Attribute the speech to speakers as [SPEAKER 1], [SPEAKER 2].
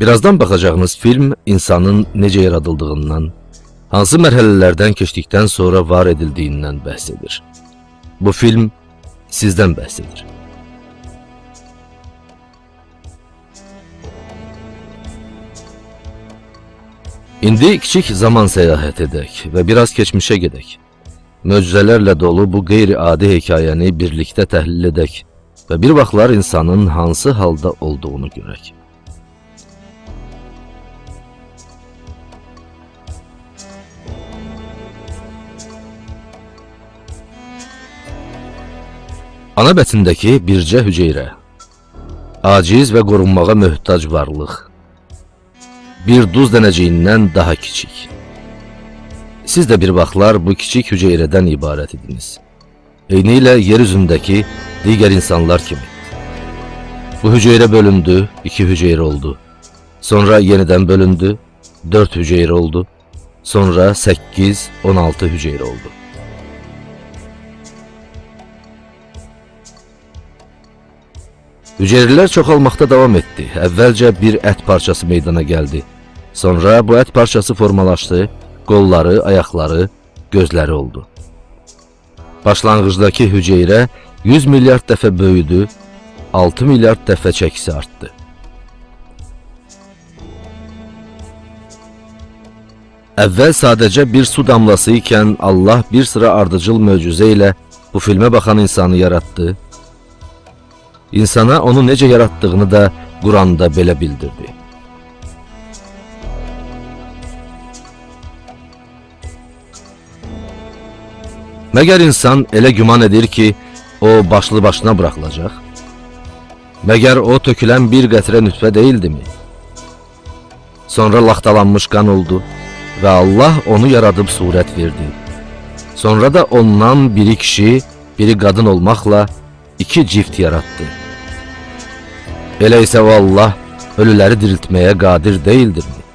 [SPEAKER 1] Birazdan bakacağınız film insanın necə yaradıldığından, hansı mərhələlərdən keçdikdən sonra var edildiyindən bəhs edir. Bu film sizdən bəhs edir. İndi kiçik zaman səyahət edək və biraz keçmişə gedək. Möcüzələrlə dolu bu qeyri-adi hekayəni birlikdə təhlil edək və bir vaxtlar insanın hansı halda olduğunu görək. Ana bətindəki bircə hüceyrə. Aciz və qorunmağa möhtac varlıq. Bir duz dənəciyindən daha kiçik. Siz də bir vaxtlar bu kiçik hüceyrədən ibarət idiniz. Eyni ilə yer üzündəki digər insanlar kimi. Bu hüceyrə bölündü, iki hüceyrə oldu. Sonra yenidən bölündü, dörd hüceyrə oldu. Sonra 8, 16 hüceyrə oldu. Hüceyrələr çoxalmaqda davam etdi. Əvvəlcə bir ət parçası meydana gəldi. Sonra bu ət parçası formalaşdı, qolları, ayaqları, gözləri oldu. Başlanğıcdakı hüceyrə 100 milyard dəfə böyüdü, 6 milyard dəfə çəkisi artdı. Əvvəl sadəcə bir su damlası ikən Allah bir sıra ardıcıl möcüzə ilə bu filmə baxan insanı yaratdı İnsana onu necə yaratdığını da Quranda belə bildirdi. Məgər insan elə güman edir ki, o başlı başına buraxılacaq? Məgər o tökülən bir qətrə nütfə deyildimi? Sonra laxtalanmış qan oldu və Allah onu yaradıb surət verdi. Sonra da ondan biri kişi, biri qadın olmaqla iki cift yaratdı. Elə isə o Allah ölüləri diriltməyə qadir deyildirmi?